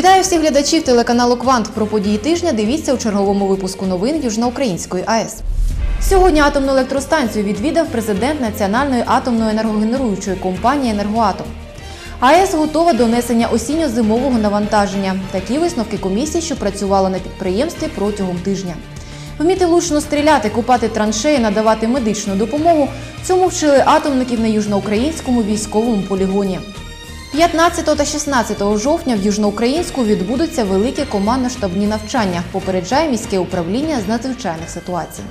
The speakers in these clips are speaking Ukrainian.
Вітаю всіх глядачів телеканалу Квант. Про події тижня дивіться у черговому випуску новин Южноукраїнської АЕС. Сьогодні атомну електростанцію відвідав президент Національної атомної енергогенеруючої компанії Енергоатом. АЕС готова до несення осінньо-зимового навантаження. Такі висновки комісії, що працювала на підприємстві протягом тижня. Вміти лучно стріляти, купати траншеї, надавати медичну допомогу. Цьому вчили атомників на южноукраїнському військовому полігоні. 15 та 16 жовтня в Южноукраїнську відбудуться великі командно-штабні навчання, попереджає міське управління з надзвичайних ситуацій.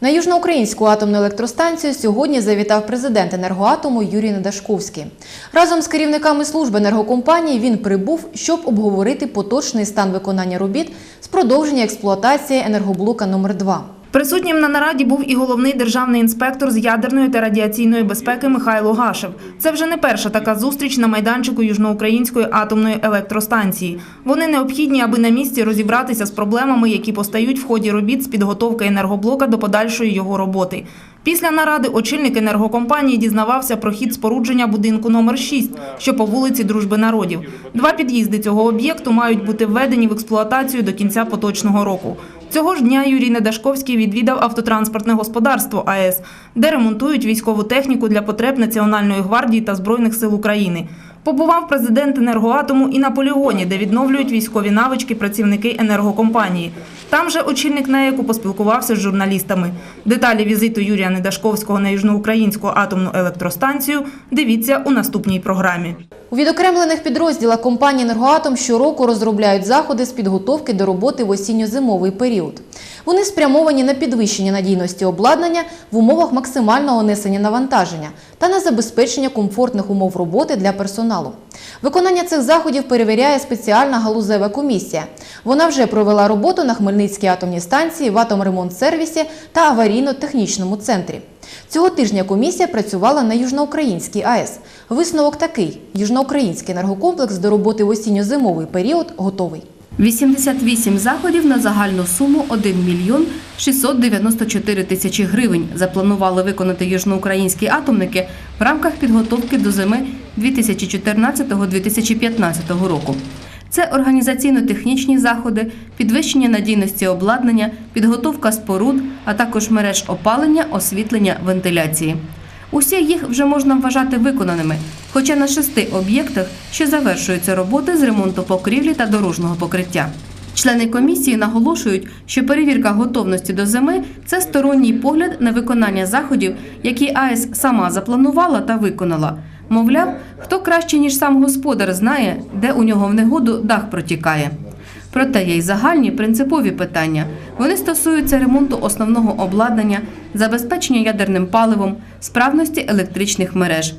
На Южноукраїнську атомну електростанцію сьогодні завітав президент енергоатому Юрій Недашковський. Разом з керівниками служби енергокомпанії він прибув, щоб обговорити поточний стан виконання робіт з продовження експлуатації енергоблока номер 2 Присутнім на нараді був і головний державний інспектор з ядерної та радіаційної безпеки Михайло Гашев. Це вже не перша така зустріч на майданчику Южноукраїнської атомної електростанції. Вони необхідні, аби на місці розібратися з проблемами, які постають в ході робіт з підготовки енергоблока до подальшої його роботи. Після наради очільник енергокомпанії дізнавався про хід спорудження будинку номер 6, що по вулиці Дружби народів. Два під'їзди цього об'єкту мають бути введені в експлуатацію до кінця поточного року. Цього ж дня Юрій Недашковський відвідав автотранспортне господарство АЕС, де ремонтують військову техніку для потреб Національної гвардії та Збройних сил України. Побував президент енергоатому і на полігоні, де відновлюють військові навички працівники енергокомпанії. Там же очільник НЕЕКу поспілкувався з журналістами. Деталі візиту Юрія Недашковського на Южноукраїнську атомну електростанцію дивіться у наступній програмі. У відокремлених підрозділах компанії «Енергоатом» щороку розробляють заходи з підготовки до роботи в осінньо-зимовий період. Вони спрямовані на підвищення надійності обладнання в умовах максимального несення навантаження та на забезпечення комфортних умов роботи для персоналу. Виконання цих заходів перевіряє спеціальна галузева комісія. Вона вже провела роботу на Хмельницькій атомній станції, в атомремонт-сервісі та аварійно-технічному центрі. Цього тижня комісія працювала на Южноукраїнській АЕС. Висновок такий: Южноукраїнський енергокомплекс до роботи в осінньо-зимовий період готовий. 88 заходів на загальну суму 1 мільйон 694 тисячі гривень запланували виконати южноукраїнські атомники в рамках підготовки до зими 2014-2015 року. Це організаційно-технічні заходи, підвищення надійності обладнання, підготовка споруд, а також мереж опалення, освітлення, вентиляції. Усі їх вже можна вважати виконаними, хоча на шести об'єктах ще завершуються роботи з ремонту покрівлі та дорожнього покриття. Члени комісії наголошують, що перевірка готовності до зими це сторонній погляд на виконання заходів, які АЕС сама запланувала та виконала. Мовляв, хто краще ніж сам господар знає, де у нього в негоду дах протікає. Проте є й загальні принципові питання. Вони стосуються ремонту основного обладнання, забезпечення ядерним паливом, справності електричних мереж.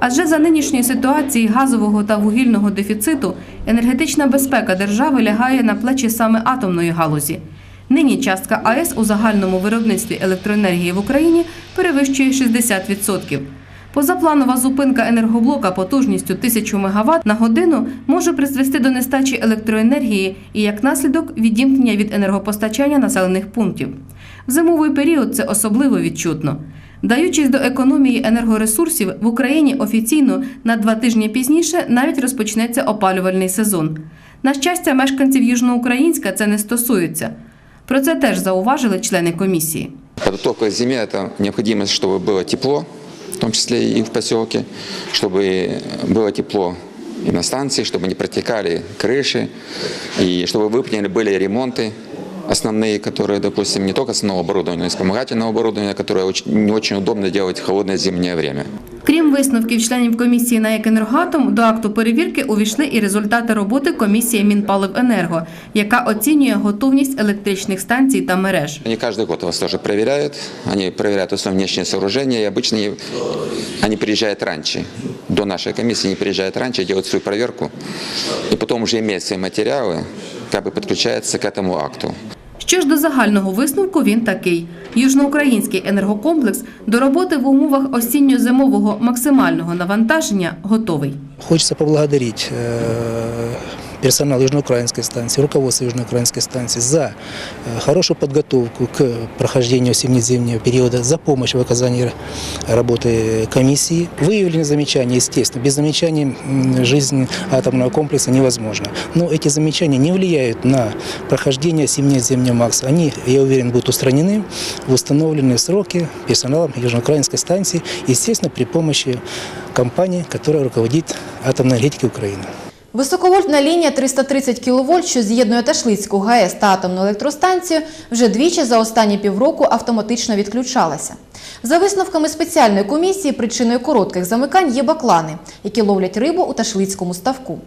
Адже за нинішньої ситуації газового та вугільного дефіциту енергетична безпека держави лягає на плечі саме атомної галузі. Нині частка АЕС у загальному виробництві електроенергії в Україні перевищує 60%. Позапланова зупинка енергоблока потужністю 1000 МВт на годину може призвести до нестачі електроенергії і як наслідок відімкнення від енергопостачання населених пунктів. В зимовий період це особливо відчутно. Даючись до економії енергоресурсів, в Україні офіційно на два тижні пізніше навіть розпочнеться опалювальний сезон. На щастя, мешканців Южноукраїнська це не стосується. Про це теж зауважили члени комісії. Подготовка к зиме – это необходимость, чтобы было тепло, в том числе и в поселке, чтобы было тепло и на станции, чтобы не протекали крыши, и чтобы выполнены были ремонты основные, которые, допустим, не только основного оборудования, но и вспомогательного оборудования, которое очень, не очень удобно делать в холодное зимнее время. Крім висновків членів комісії на «Енергоатом», до акту перевірки увійшли і результати роботи комісії Мінпаливенерго, яка оцінює готовність електричних станцій та мереж. Они каждый год вас тоже проверяют, они проверяют основные внешние сооружения, и обычно они- они приезжают раньше. До нашей комиссии они приезжают раньше, делают свою проверку, и потом уже имеют свои материалы, как бы подключаются к этому акту. Що ж до загального висновку, він такий: Южноукраїнський енергокомплекс до роботи в умовах осінньо-зимового максимального навантаження готовий. Хочеться поблагодарить э, персонал Южноукраинской станции, руководство Южноукраинской станции за э, хорошую подготовку к прохождению зимне-зимнего периода, за помощь в оказании работы комиссии. Выявлены замечания, естественно. Без замечаний жизнь атомного комплекса невозможна. Но эти замечания не влияют на прохождение зимне-зимнего МАКС. Они, я уверен, будут устранены в установленные сроки персоналом Южноукраинской станции, естественно, при помощи компании, которая руководит атомной энергетикой Украины. Високовольтна лінія 330 кВт, що з'єднує Ташлицьку ГАЕС та атомну електростанцію, вже двічі за останні півроку автоматично відключалася. За висновками спеціальної комісії, причиною коротких замикань є баклани, які ловлять рибу у Ташлицькому ставку.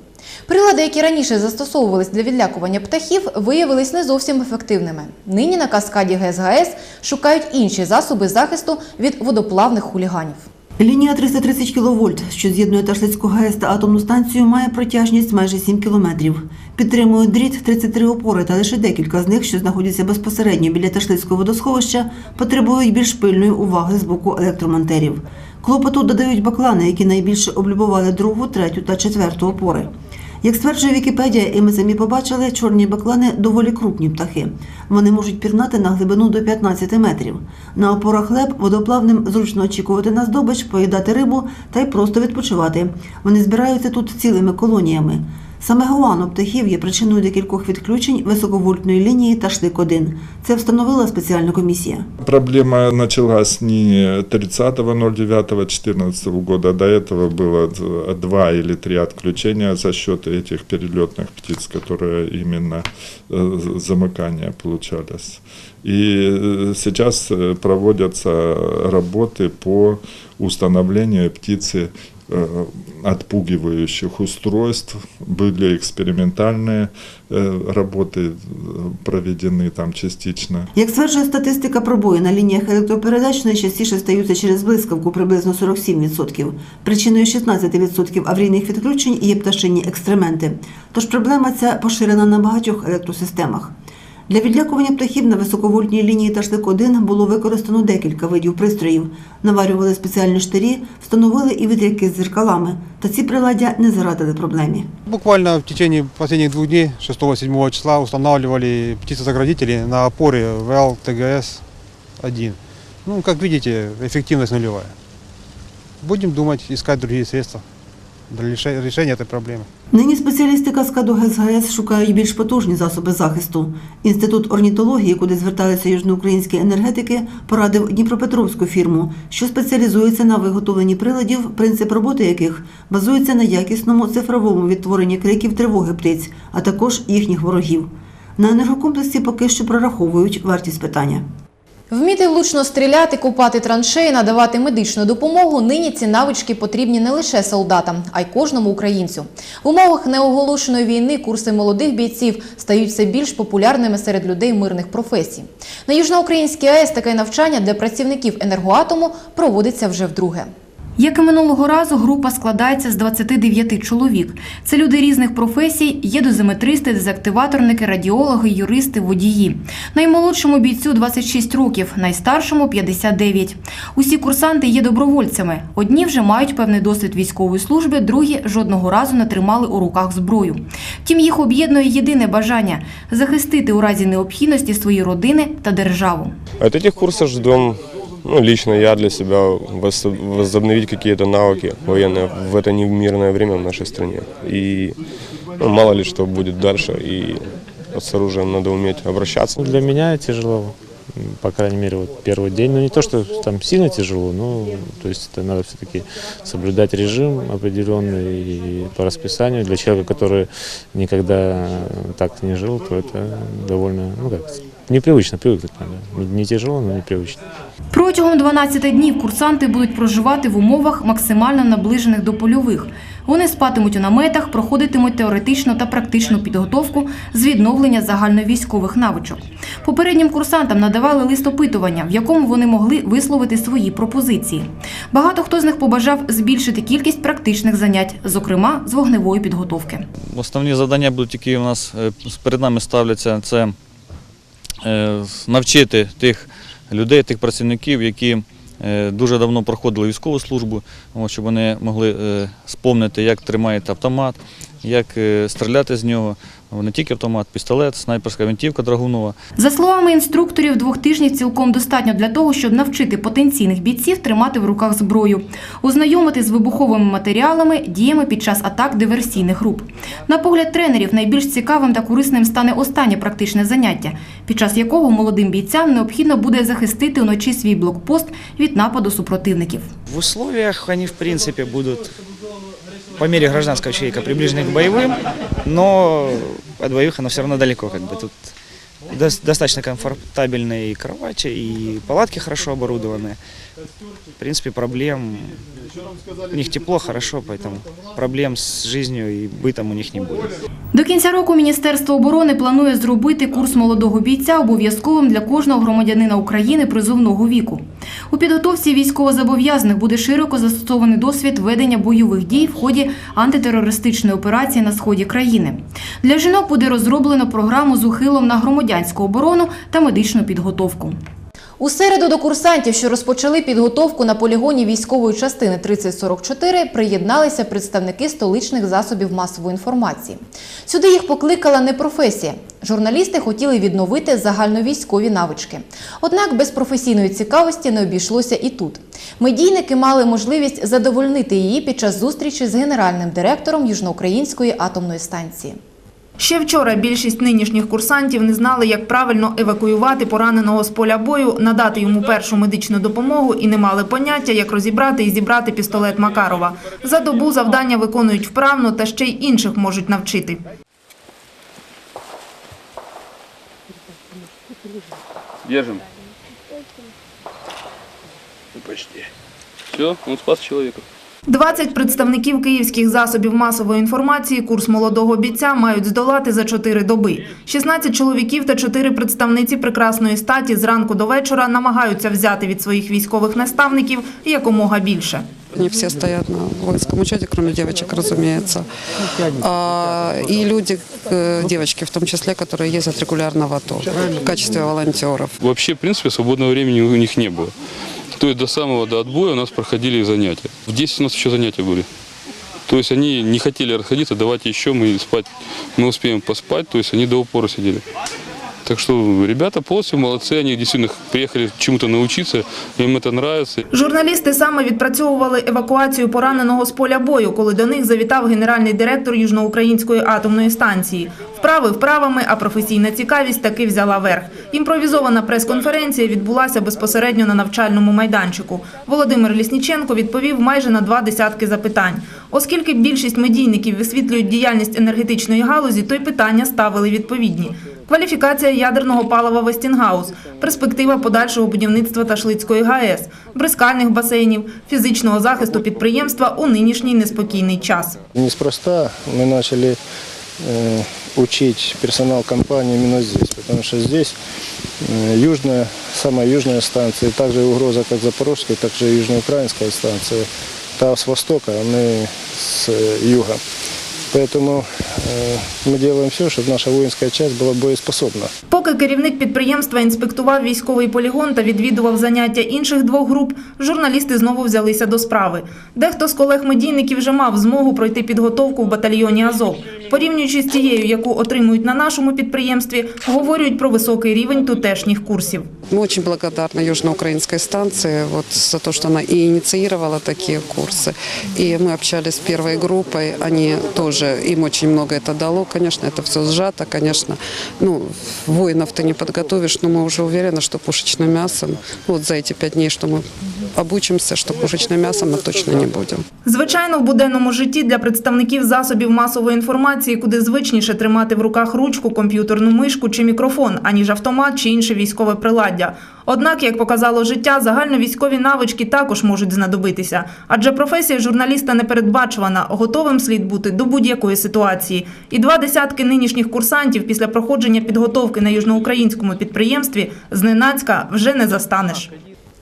Прилади, які раніше застосовувались для відлякування птахів, виявились не зовсім ефективними. Нині на каскаді ГЕС ГАЕС шукають інші засоби захисту від водоплавних хуліганів. Лінія 330 кВт, що з'єднує Ташлицьку ГАЕС та атомну станцію, має протяжність майже 7 кілометрів. Підтримують дріт 33 опори, та лише декілька з них, що знаходяться безпосередньо біля Ташлицького водосховища, потребують більш пильної уваги з боку електромонтерів. Клопоту додають баклани, які найбільше облюбували другу, третю та четверту опори. Як стверджує Вікіпедія, і ми самі побачили, чорні баклани доволі крупні птахи. Вони можуть пірнати на глибину до 15 метрів. На опорах леб водоплавним зручно очікувати на здобич, поїдати рибу та й просто відпочивати. Вони збираються тут цілими колоніями. Саме гуану птахів є причиною декількох відключень високовольтної лінії та шлик-1. Це встановила спеціальна комісія. Проблема началась не 30.09.2014 года, до этого было д- два или три отключения за счет этих перелетных птиц, которые именно э, замыкания получались. И э, сейчас э, проводятся работы по установлению птицы э, отпугивающих устройств. Были экспериментальные э, работы э, проведены там частично. Як стверджує статистика, пробої на лініях електропередач найчастіше стаються через блискавку приблизно 47%. Причиною 16% аварійних відключень є пташині екстременти. Тож проблема ця поширена на багатьох електросистемах. Для відлякування птахів на високовольтній лінії ташлик 1 було використано декілька видів пристроїв. Наварювали спеціальні штирі, встановили і витряки з дзеркалами. Та ці приладдя не зарадили проблемі. Буквально в течение последних двух дней, 6-7 числа, устанавливали птицезаградители на опоре ВЛ-ТГС-1. Ну, как видите, эффективность нулевая. Будем думать, искать другие средства для решения этой проблемы. Нині спеціалісти каскаду ГЕС-ГАЕС шукають більш потужні засоби захисту. Інститут орнітології, куди звертаються южноукраїнські енергетики, порадив Дніпропетровську фірму, що спеціалізується на виготовленні приладів, принцип роботи яких базується на якісному цифровому відтворенні криків тривоги птиць, а також їхніх ворогів. На енергокомплексі поки що прораховують вартість питання. Вміти влучно стріляти, купати траншеї, надавати медичну допомогу. Нині ці навички потрібні не лише солдатам, а й кожному українцю. В умовах неоголошеної війни курси молодих бійців стають все більш популярними серед людей мирних професій. На Южноукраїнській АЕС таке навчання для працівників енергоатому проводиться вже вдруге. Як і минулого разу, група складається з 29 чоловік. Це люди різних професій, є дозиметристи, дезактиваторники, радіологи, юристи, водії. Наймолодшому бійцю 26 років, найстаршому 59. Усі курсанти є добровольцями. Одні вже мають певний досвід військової служби, другі жодного разу не тримали у руках зброю. Втім, їх об'єднує єдине бажання захистити у разі необхідності свої родини та державу. От этих курсов ждем, ну, лично я для себя, возобновить какие-то навыки военные в это немирное время в нашей стране. И ну, мало ли что будет дальше, и с оружием надо уметь обращаться. Для меня тяжело, по крайней мере, вот первый день. Ну, не то, что там сильно тяжело, но то есть это надо все-таки соблюдать режим определенный и по расписанию. Для человека, который никогда так не жил, то это довольно, ну как, непривычно, привыкнуть надо. Не- Не тяжело, но непривычно. Протягом 12 днів курсанти будуть проживати в умовах максимально наближених до польових. Вони спатимуть у наметах, проходитимуть теоретичну та практичну підготовку з відновлення загальновійськових навичок. Попереднім курсантам надавали лист опитування, в якому вони могли висловити свої пропозиції. Багато хто з них побажав збільшити кількість практичних занять, зокрема з вогневої підготовки. Основні завдання будуть, які у нас е, перед нами ставляться, це е, навчити тих людей, тих працівників, які е, дуже давно проходили військову службу, щоб вони могли сповнити, як тримається автомат, як е, стріляти з нього. Не тільки автомат, пістолет, снайперська винтівка драгунова. За словами інструкторів, двох тижнів цілком достатньо для того, щоб навчити потенційних бійців тримати в руках зброю, ознайомити з вибуховими матеріалами, діями під час атак диверсійних груп. На погляд тренерів, найбільш цікавим та корисним стане останнє практичне заняття, під час якого молодим бійцям необхідно буде захистити вночі свій блокпост від нападу супротивників. В условиях они, в принципе, будут по мере гражданского человека приближены к боевым, но от боевых оно все равно далеко. Как бы. Тут дос- достаточно комфортабельные и кровати, и палатки хорошо оборудованы. В принципе, проблем... У них тепло, хорошо, поэтому проблем с жизнью и бытом у них не будет. До кінця року Міністерство оборони планує зробити курс молодого бійця обов'язковим для кожного громадянина України призовного віку. У підготовці військовозобов'язаних буде широко застосований досвід ведення бойових дій в ході антитерористичної операції на сході країни. Для жінок буде розроблено програму з ухилом на громадянську оборону та медичну підготовку. У середу до курсантів, що розпочали підготовку на полігоні військової частини 3044, приєдналися представники столичних засобів масової інформації. Сюди їх покликала не професія. Журналісти хотіли відновити загальновійськові навички. Однак без професійної цікавості не обійшлося і тут. Медійники мали можливість задовольнити її під час зустрічі з генеральним директором Южноукраїнської атомної станції. Ще вчора більшість нинішніх курсантів не знали, як правильно евакуювати пораненого з поля бою, надати йому першу медичну допомогу і не мали поняття, як розібрати і зібрати пістолет Макарова. За добу завдання виконують вправно та ще й інших можуть навчити. Держим. Почти. Все, он спас человека. 20 представників київських засобів масової інформації курс молодого бійця мають здолати за 4 доби. 16 чоловіків та 4 представниці прекрасної статі зранку до вечора намагаються взяти від своїх військових наставників якомога більше. Они все стоят на воинском учете, кроме девочек, разумеется. А, и люди, э, девочки в том числе, которые ездят регулярно в АТО в качестве волонтеров. Вообще, в принципе, свободного времени у них не было. То есть до самого до отбоя у нас проходили занятия. В 10 у нас еще занятия были. То есть они не хотели расходиться, давайте еще, мы спать, мы успеем поспать, то есть они до упора сидели. Так что ребята полностью молодцы, они действительно приехали чему-то научиться, им это нравится. Журналісти саме відпрацьовували евакуацію пораненого з поля бою, коли до них завітав генеральний директор Южноукраїнської атомної станції. Вправи вправами, а професійна цікавість таки взяла верх. Імпровізована прес-конференція відбулася безпосередньо на навчальному майданчику. Володимир Лісніченко відповів майже на два десятки запитань. Оскільки більшість медійників висвітлюють діяльність енергетичної галузі, то й питання ставили відповідні. Кваліфікація ядерного палива Вестінгаус, перспектива подальшого будівництва Ташлицької ГАЕС, бризкальних басейнів, фізичного захисту підприємства у нинішній неспокійний час. Неспроста мы начали э, учить персонал компании именно здесь, потому что здесь э, южная, самая южная станция, и также угроза как Запорожская, так же и южноукраинская станция. Та с востока, а мы с э, юга. Поэтому э, мы делаем все, чтобы наша воинская часть была боеспособна. Поки керівник підприємства інспектував військовий полігон та відвідував заняття інших двох груп, журналісти знову взялися до справи. Дехто з колег-медійників вже мав змогу пройти підготовку в батальйоні Азов. Порівнюючи з тією, яку отримують на нашому підприємстві, говорять про високий рівень тутешніх курсів. Мы очень благодарны южноукраинской станции вот, за то, что она и инициировала такие курсы. И мы общались с первой группой, они тоже, им очень много это дало. Конечно, это все сжато, конечно. Ну, воинов ты не подготовишь, но мы уже уверены, что пушечным мясом, вот за эти пять дней, что мы обучимся, что пушечным мясом мы точно не будем. Звичайно, в буденному житті для представників засобів масової інформації куди звичніше тримати в руках ручку, комп'ютерну мишку чи мікрофон, аніж автомат чи інше військове приладдя. Однак, як показало життя, загальновійськові навички також можуть знадобитися, адже професія журналіста непередбачувана, готовим слід бути до будь-якої ситуації. І два десятки нинішніх курсантів після проходження підготовки на южноукраїнському підприємстві зненацька вже не застанеш.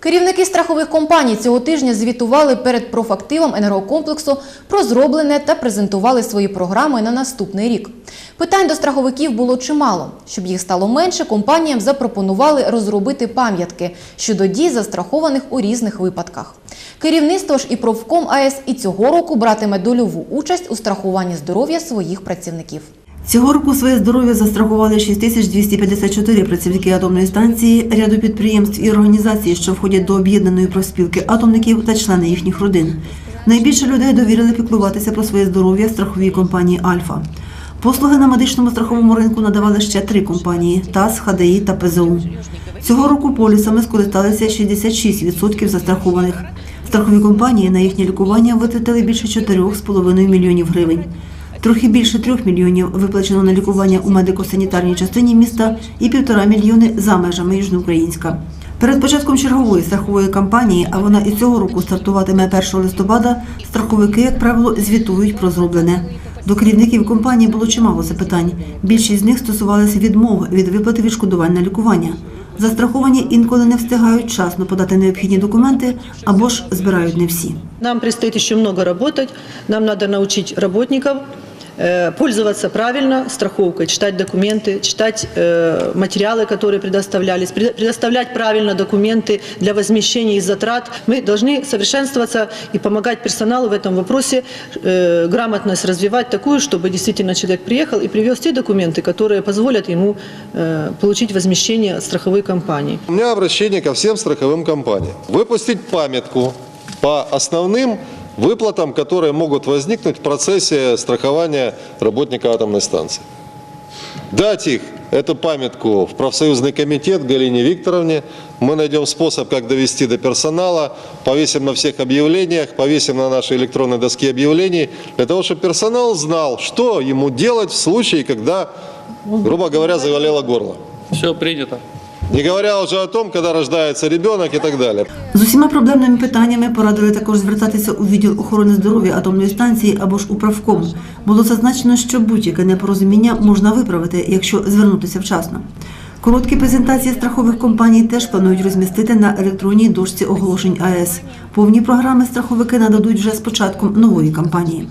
Керівники страхових компаній цього тижня звітували перед профактивом енергокомплексу про зроблене та презентували свої програми на наступний рік. Питань до страховиків було чимало. Щоб їх стало менше, компаніям запропонували розробити пам'ятки щодо дій застрахованих у різних випадках. Керівництво ж і профком АЕС і цього року братиме дольову участь у страхуванні здоров'я своїх працівників. Цього року своє здоров'я застрахували 6254 працівники атомної станції, ряду підприємств і організацій, що входять до об'єднаної профспілки атомників та члени їхніх родин. Найбільше людей довірили піклуватися про своє здоров'я страховій компанії Альфа. Послуги на медичному страховому ринку надавали ще три компанії ТАС, ХДІ та ПЗУ. Цього року полісами скористалися 66% застрахованих. Страхові компанії на їхнє лікування витратили більше 4,5 мільйонів гривень. Трохи більше трьох мільйонів виплачено на лікування у медико-санітарній частині міста і півтора мільйони за межами Южноукраїнська. Перед початком чергової страхової кампанії, а вона і цього року стартуватиме 1 листопада, страховики, як правило, звітують про зроблене. До керівників компанії було чимало запитань. Більшість з них стосувалися відмов від виплати відшкодувань на лікування. Застраховані інколи не встигають вчасно подати необхідні документи або ж збирають не всі. Нам предстоит еще много работать. Нам научить работников э, пользоваться правильно страховкой, читать документы, читать э, материалы, которые предоставлялись, предо- предоставлять правильно документы для возмещения и затрат. Мы должны совершенствоваться и помогать персоналу в этом вопросе, э, грамотность развивать такую, чтобы действительно человек приехал и привез те документы, которые позволят ему э, получить возмещение от страховой компании. У меня обращение ко всем страховым компаниям. Выпустить памятку по основным выплатам, которые могут возникнуть в процессе страхования работника атомной станции. Дать их, эту памятку, в профсоюзный комитет Галине Викторовне. Мы найдем способ, как довести до персонала, повесим на всех объявлениях, повесим на нашей электронной доске объявлений, для того, чтобы персонал знал, что ему делать в случае, когда, грубо говоря, завалило горло. Все принято. Не говоря уже о том, когда рождается ребенок и так далее. З усіма проблемними питаннями порадили також звертатися у відділ охорони здоров'я атомної станції або ж у правком. Було зазначено, що будь-яке непорозуміння можна виправити, якщо звернутися вчасно. Короткі презентації страхових компаній теж планують розмістити на електронній дошці оголошень АЕС. Повні програми страховики нададуть вже з початком нової кампанії.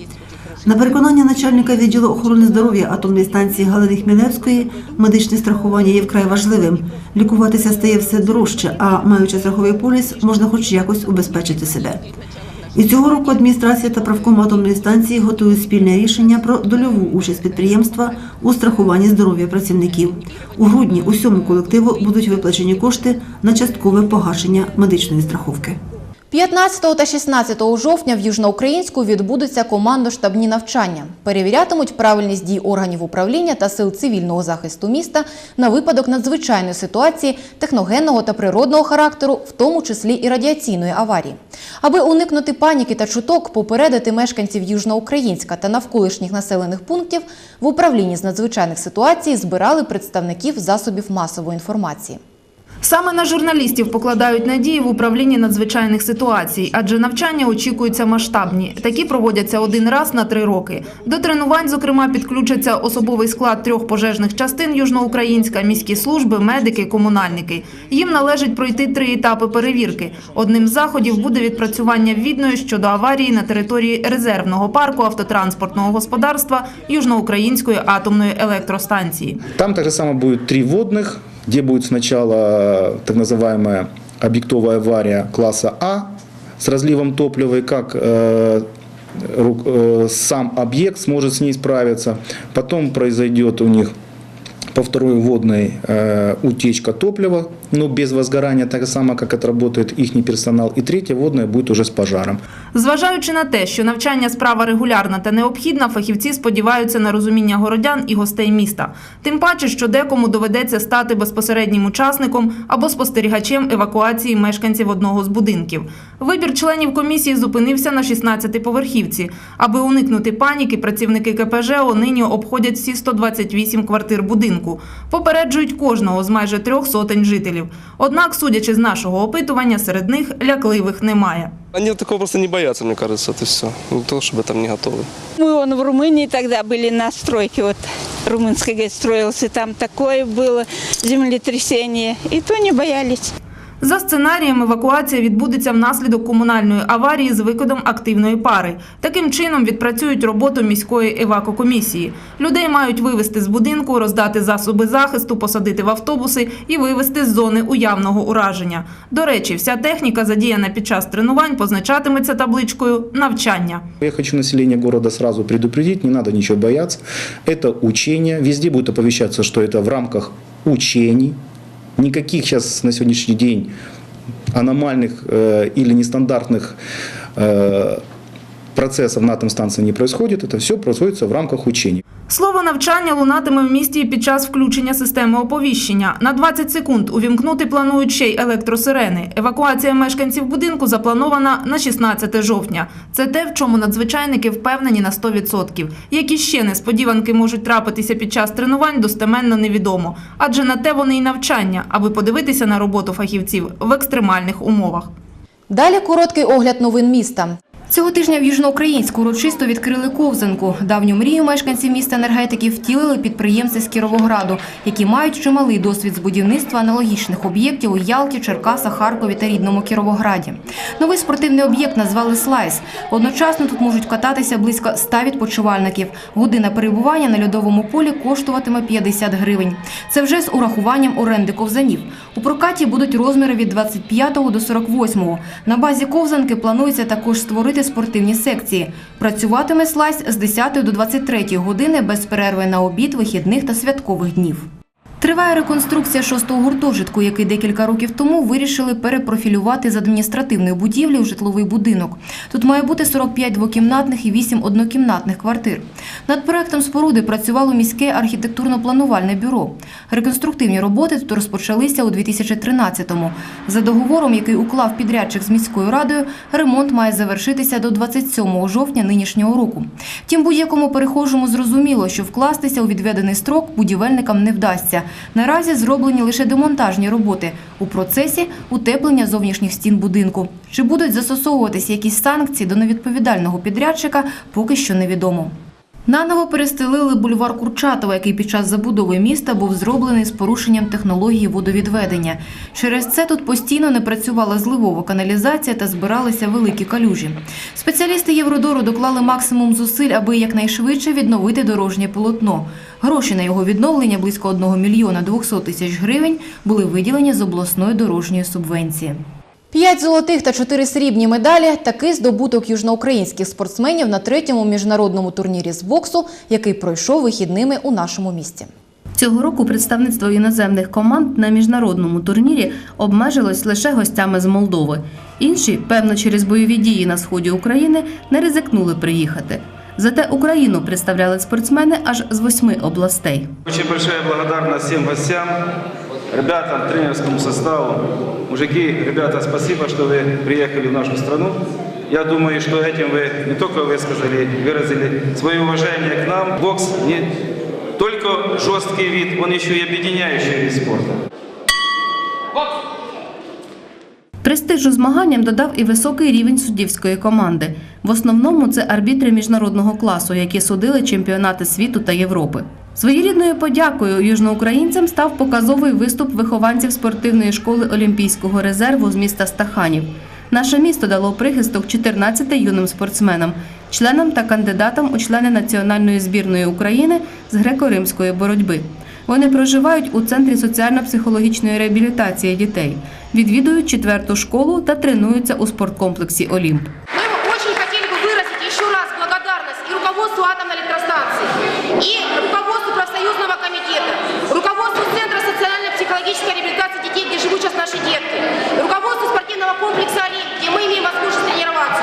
На переконання начальника відділу охорони здоров'я атомної станції Галини Хмілевської, медичне страхування є вкрай важливим. Лікуватися стає все дорожче, а маючи страховий поліс, можна хоч якось убезпечити себе. І цього року адміністрація та правком атомної станції готують спільне рішення про дольову участь підприємства у страхуванні здоров'я працівників. У грудні усьому колективу будуть виплачені кошти на часткове погашення медичної страховки. 15 та 16 жовтня в Южноукраїнську відбудуться командно-штабні навчання. Перевірятимуть правильність дій органів управління та сил цивільного захисту міста на випадок надзвичайної ситуації техногенного та природного характеру, в тому числі і радіаційної аварії. Аби уникнути паніки та чуток, попередити мешканців Южноукраїнська та навколишніх населених пунктів в управлінні з надзвичайних ситуацій збирали представників засобів масової інформації. Саме на журналістів покладають надії в управлінні надзвичайних ситуацій, адже навчання очікуються масштабні. Такі проводяться один раз на три роки. До тренувань, зокрема, підключаться особовий склад трьох пожежних частин Южноукраїнська, міські служби, медики, комунальники. Їм належить пройти три етапи перевірки. Одним з заходів буде відпрацювання відної щодо аварії на території резервного парку автотранспортного господарства Южноукраїнської атомної електростанції. Там так само будет три водных, где будет сначала так называемая объектовая авария класса А с разливом топлива, и как э, ру- э, сам объект сможет с ней справиться. Потом произойдет у них по второй водной э, утечка топлива, но без возгорания, так само, как отработает их персонал. И третья водная будет уже с пожаром. Зважаючи на те, що навчання справа регулярна та необхідна, фахівці сподіваються на розуміння городян і гостей міста. Тим паче, що декому доведеться стати безпосереднім учасником або спостерігачем евакуації мешканців одного з будинків. Вибір членів комісії зупинився на 16-поверхівці. Аби уникнути паніки, працівники КПЖО нині обходять всі 128 квартир будинку. Попереджують кожного з майже трьох сотень жителів Однак, судячи з нашого опитування, серед них лякливих немає. Они такого просто не боятся, мне кажется, это все. Не то, чтобы там не готовы. Мы вон в Румынии тогда были на стройке, вот румынский говорит, строился, там такое было землетрясение, и то не боялись. За сценарієм, евакуація відбудеться внаслідок комунальної аварії з викидом активної пари. Таким чином відпрацюють роботу міської евакокомісії. Людей мають вивезти з будинку, роздати засоби захисту, посадити в автобуси і вивезти з зони уявного ураження. До речі, вся техніка, задіяна під час тренувань, позначатиметься табличкою «Навчання». Я хочу население города сразу предупредить, не надо ничего бояться. Это учение, везде будет оповещаться, что это в рамках учений. Никаких сейчас на сегодняшний день аномальных э, или нестандартных э, процессов на атомстанции не происходит. Это все происходит в рамках учений. Слово навчання лунатиме в місті під час включення системи оповіщення. На 20 секунд увімкнути планують ще й електросирени. Евакуація мешканців будинку запланована на 16 жовтня. Це те, в чому надзвичайники впевнені на 100%. Які ще несподіванки можуть трапитися під час тренувань, достеменно невідомо. Адже на те вони й навчання, аби подивитися на роботу фахівців в екстремальних умовах. Далі короткий огляд новин міста. Цього тижня в Южноукраїнську урочисто відкрили ковзанку. Давню мрію мешканців міста енергетиків втілили підприємці з Кіровограду, які мають чималий досвід з будівництва аналогічних об'єктів у Ялті, Черкасах, Харкові та рідному Кіровограді. Новий спортивний об'єкт назвали «Слайс». Одночасно тут можуть кататися близько 100 відпочивальників. Година перебування на льодовому полі коштуватиме 50 гривень. Це вже з урахуванням оренди ковзанів. У прокаті будуть розміри від 25 до 48. На базі ковзанки планується також створити спортивні секції. Працюватиме слайс з 10 до 23 години без перерви на обід, вихідних та святкових днів. Триває реконструкція шостого гуртожитку, який декілька років тому вирішили перепрофілювати з адміністративної будівлі у житловий будинок. Тут має бути 45 двокімнатних і 8 однокімнатних квартир. Над проектом споруди працювало міське архітектурно-планувальне бюро. Реконструктивні роботи тут розпочалися у 2013-му. За договором, який уклав підрядчик з міською радою, ремонт має завершитися до 27 жовтня нинішнього року. Втім, будь-якому перехожому зрозуміло, що вкластися у відведений строк будівельникам не вдасться. Наразі зроблені лише демонтажні роботи. У процесі утеплення зовнішніх стін будинку. Чи будуть застосовуватися якісь санкції до невідповідального підрядчика, поки що невідомо. Наново перестелили бульвар Курчатова, який під час забудови міста був зроблений з порушенням технології водовідведення. Через це тут постійно не працювала зливова каналізація та збиралися великі калюжі. Спеціалісти Євродору доклали максимум зусиль, аби якнайшвидше відновити дорожнє полотно. Гроші на його відновлення близько 1 мільйона 200 тисяч гривень були виділені з обласної дорожньої субвенції. П'ять золотих та чотири срібні медалі – такий здобуток южноукраїнських спортсменів на третьому міжнародному турнірі з боксу, який пройшов вихідними у нашому місті. Цього року представництво іноземних команд на міжнародному турнірі обмежилось лише гостями з Молдови. Інші, певно, через бойові дії на сході України, не ризикнули приїхати. Зате Україну представляли спортсмени аж з восьми областей. Очень большая благодарность всем гостям, ребятам, тренерскому составу. Мужики, ребята, спасибо, что вы приехали в нашу страну. Я думаю, что этим вы не только высказали, выразили свое уважение к нам. Бокс не только жесткий вид, он еще и объединяющий вид спорта. Престижу змаганням додав і високий рівень суддівської команди. В основному це арбітри міжнародного класу, які судили чемпіонати світу та Європи. Своєрідною подякою южноукраїнцям став показовий виступ вихованців спортивної школи Олімпійського резерву з міста Стаханів. Наше місто дало прихисток 14 юним спортсменам, членам та кандидатам у члени національної збірної України з греко-римської боротьби. Вони проживають у центрі соціально-психологічної реабілітації дітей, відвідують четверту школу та тренуються у спорткомплексі Олімп. Наши детки, руководству спортивного комплекса «Олимп», где мы имеем возможность тренироваться.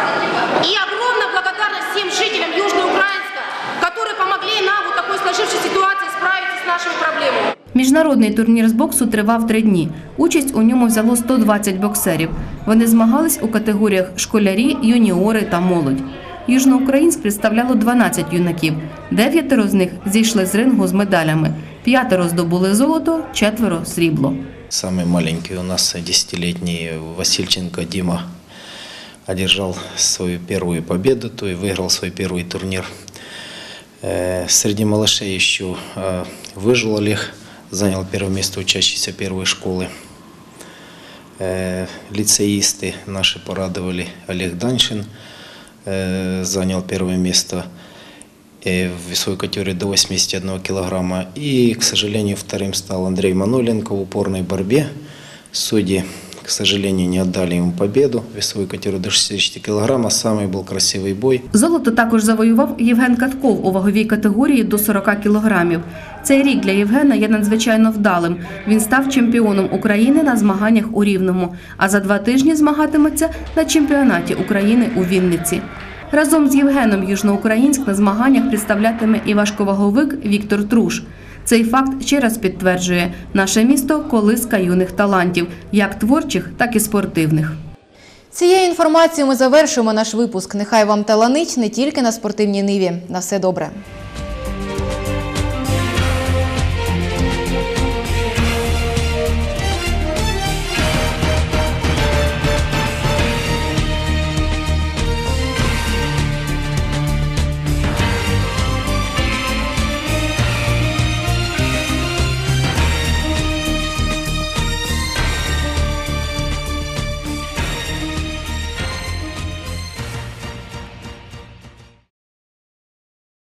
И огромная благодарность всем жителям Южноукраинска, которые помогли нам в такой сложившейся ситуации справиться с нашими проблемами. Міжнародний турнір з боксу тривав три дні. Участь у ньому взяло 120 боксерів. Вони змагались у категоріях школярі, юніори та молодь. Южноукраїнськ представляло 12 юнаків. Дев'ятеро з них зійшли з рингу з медалями. П'ятеро здобули золото, четверо срібло. Самый маленький у нас 10-летний Васильченко Дима одержал свою первую победу, то и выиграл свой первый турнир. Э, Среди малышей еще э, выжил Олег, занял первое место учащийся первой школы. Э, Лицеисты наши порадовали. Олег Даньшин э, занял первое место в весовой категории до 81 килограмма. И, к сожалению, вторым стал Андрей Маноленко в упорной борьбе. Судьи, к сожалению, не отдали ему победу в весовой категории до 60 килограмма. Самый был красивый бой. Золото також завоював Євген Катков у ваговій категорії до 40 кілограмів. Цей рік для Євгена є надзвичайно вдалим. Він став чемпіоном України на змаганнях у Рівному, а за два тижні змагатиметься на чемпіонаті України у Вінниці. Разом з Євгеном Южноукраїнськ на змаганнях представлятиме і важковаговик Віктор Труш. Цей факт ще раз підтверджує, наше місто колиска юних талантів, як творчих, так і спортивних. Цією інформацією ми завершуємо наш випуск. Нехай вам таланить не тільки на спортивній ниві. На все добре.